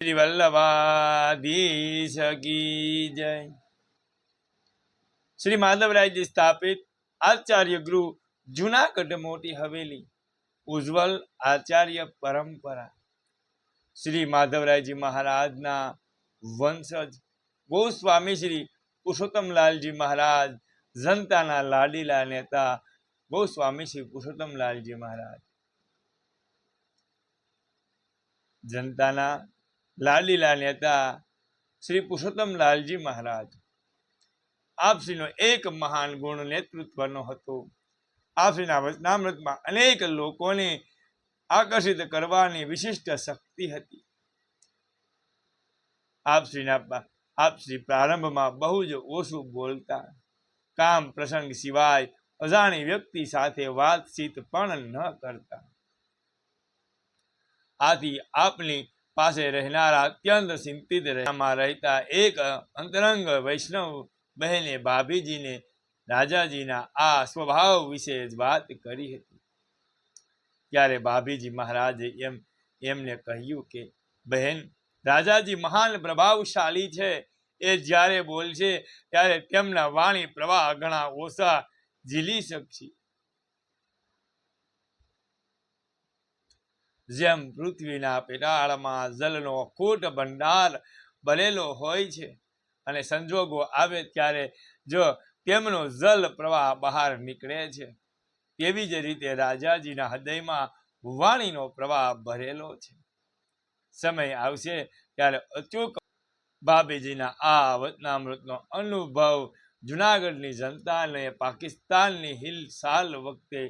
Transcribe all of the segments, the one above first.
શ્રી વલ્લભાધીશ કી જય. શ્રી માધવરાયજી સ્થાપિત આચાર્ય ગૃહ જુનાગઢ મોટી હવેલી, ઉજ્જવલ આચાર્ય પરંપરા. શ્રી માધવરાયજી મહારાજના વંશજ, ગોસ્વામી શ્રી પુરુષોત્તમલાલજી મહારાજ, જનતાના લાડીલા નેતા ગોસ્વામી શ્રી પુરુષોત્તમલાલજી મહારાજ. જનતાના લાડીલા નેતા શ્રી પુરુષોત્તમ લાલજી મહારાજ. આપશ્રીનો એક મહાન ગુણ નેતૃત્વનો હતો. આપશ્રીના વચનામૃતમાં અનેક લોકોને આકર્ષિત કરવાની વિશિષ્ટ શક્તિ હતી. આપશ્રીના આપશ્રી પ્રારંભમાં બહુ જ ઓછું બોલતા. કામ પ્રસંગ સિવાય અજાણી વ્યક્તિ સાથે વાતચીત પણ ન કરતા. આથી આપની પાસે રહેનારા અત્યંત ચિંતિત રહેવામાં રહેતા એક અંતરંગ વૈષ્ણવ બહેને ભાભીજીને રાજાજીના આ સ્વભાવ વિશે વાત કરી હતી. ત્યારે ભાભીજી મહારાજે એમ, એમને કહ્યું કે, બહેન, રાજાજી મહાન પ્રભાવશાળી છે. એ જ્યારે બોલશે ત્યારે તેમના વાણી પ્રવાહ ઘણા ઓછા ઝીલી શકશે. જેમ પૃથ્વીના પેટાળમાં જલનો અખૂટ ભંડાર ભરેલો હોય છે અને સંજોગો આવે ત્યારે જો તેમનો જલ પ્રવાહ બહાર નીકળે છે. તેવી જ રીતે રાજાજીના હૃદયમાં વાણીનો પ્રવાહ ભરેલો છે. સમય આવશે ત્યારે અચૂક બાબીજીના આ વચનામૃતનો અનુભવ જુનાગઢની જનતાને પાકિસ્તાનની હિલસાલ વખતે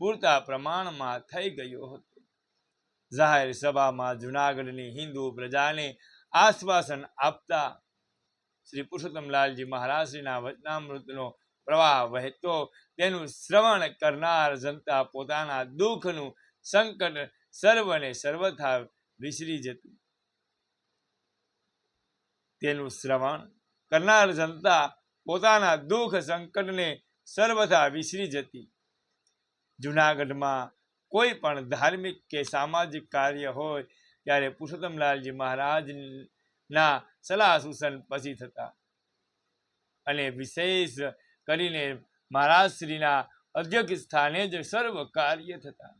પૂરતા પ્રમાણમાં થઈ ગયો હતો. જાહેર સભામાં જૂનાગઢની હિન્દુ પ્રજાને આશ્વાસન આપતા શ્રી પુરુષોત્તમલાલજી મહારાજશ્રીના વચનામૃતનો પ્રવાહ વહેતો, તેનું શ્રવણ કરનાર જનતા પોતાના દુઃખનું સંકટ સર્વને સર્વથા વિસરી જતું. તેનું શ્રવણ કરનાર જનતા પોતાના દુઃખ સંકટને સર્વથા વિસરી જતી. જુનાગઢમાં કોઈ પણ ધાર્મિક કે સામાજિક કાર્ય હોય, ત્યારે પુરુષોત્તમલાલજી મહારાજના સલાહ સૂચન પછી થતા. અને વિશેષ કરીને મહારાજશ્રીના અધ્યક્ષ સ્થાને જ સર્વ કાર્ય થતા.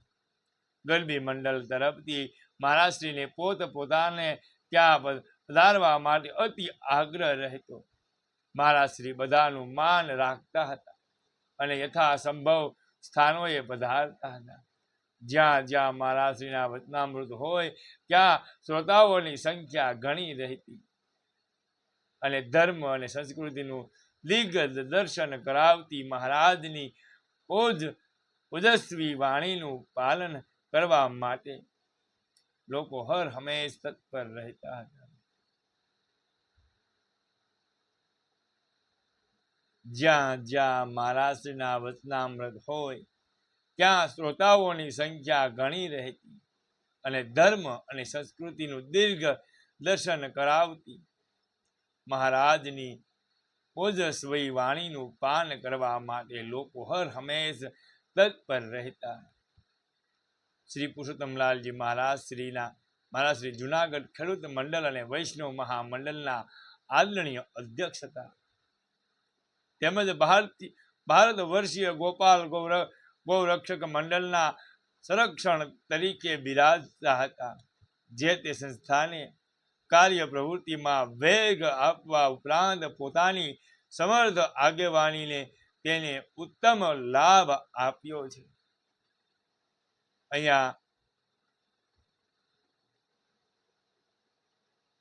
ગરબી મંડળ તરફથી મહારાજશ્રીને પોત પોતાને ત્યાં પધારવા માટે અતિ આગ્રહ રહેતો. મહારાજશ્રી બધાનું માન રાખતા હતા અને યથાસંભવ સ્થાનોએ પધારતા હતા. જ્યાં જ્યાં મહારાજશ્રીના વચનામૃત હોય, ત્યાં શ્રોતાઓની સંખ્યા ઘણી રહેતી. અને ધર્મ અને સંસ્કૃતિનું દિગ્ગજ દર્શન કરાવતી મહારાજની ઓજ ઓજસ્વી વાણીનું પાલન કરવા માટે લોકો હર હંમેશ તત્પર રહેતા હતા. જ્યાં જ્યાં મહારાષ્ટ્રના વચનામૃત હોય ત્યાં શ્રોતાઓની સંખ્યા ઘણી રહેતી અને ધર્મ અને સંસ્કૃતિનું દીર્ઘ દર્શન કરાવતી. મહારાજની ઓજસ્વી વાણીનું પાન કરવા માટે લોકો હર હંમેશ તત્પર રહેતા. શ્રી પુરુષોત્તમલાલજી મહારાજ શ્રીના, મહારાજ શ્રી જુનાગઢ ખેડૂત મંડળ અને વૈષ્ણવ મહામંડળના આદરણીય અધ્યક્ષ હતા. તેમજ ભારતીય ભારત વર્ષીય ગોપાલ ગૌર ગૌરક્ષક મંડળના સંરક્ષણ તરીકે બિરાજતા હતા, જે તે સંસ્થાને કાર્ય પ્રવૃત્તિમાં વેગ આપવા ઉપરાંત પોતાની સમર્થ આગેવાનીને તેને ઉત્તમ લાભ આપ્યો છે. અહીંયા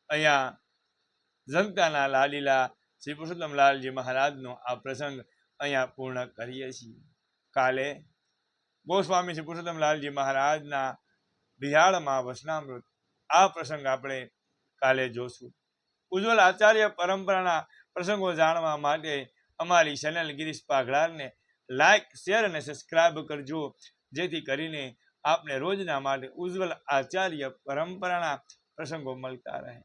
અહીંયા જનતાના લાલીલા શ્રી પુરુષોત્તમલાલજી મહારાજનો આ પ્રસંગ અહીંયા પૂર્ણ કરીએ છીએ. કાલે ગોસ્વામી શ્રી પુરુષોત્તમલાલજી મહારાજના બિહાળમાં વસનામૃત. આ પ્રસંગ આપણે કાલે જોશું. ઉજ્જવલ આચાર્ય પરંપરાના પ્રસંગો જાણવા માટે અમારી ચેનલ ગિરીશ પાઘડારને લાઈક શેર અને સબસ્ક્રાઇબ કરજો. જેથી કરીને આપને રોજના માટે ઉજ્જવલ આચાર્ય પરંપરાના પ્રસંગો મળતા રહે.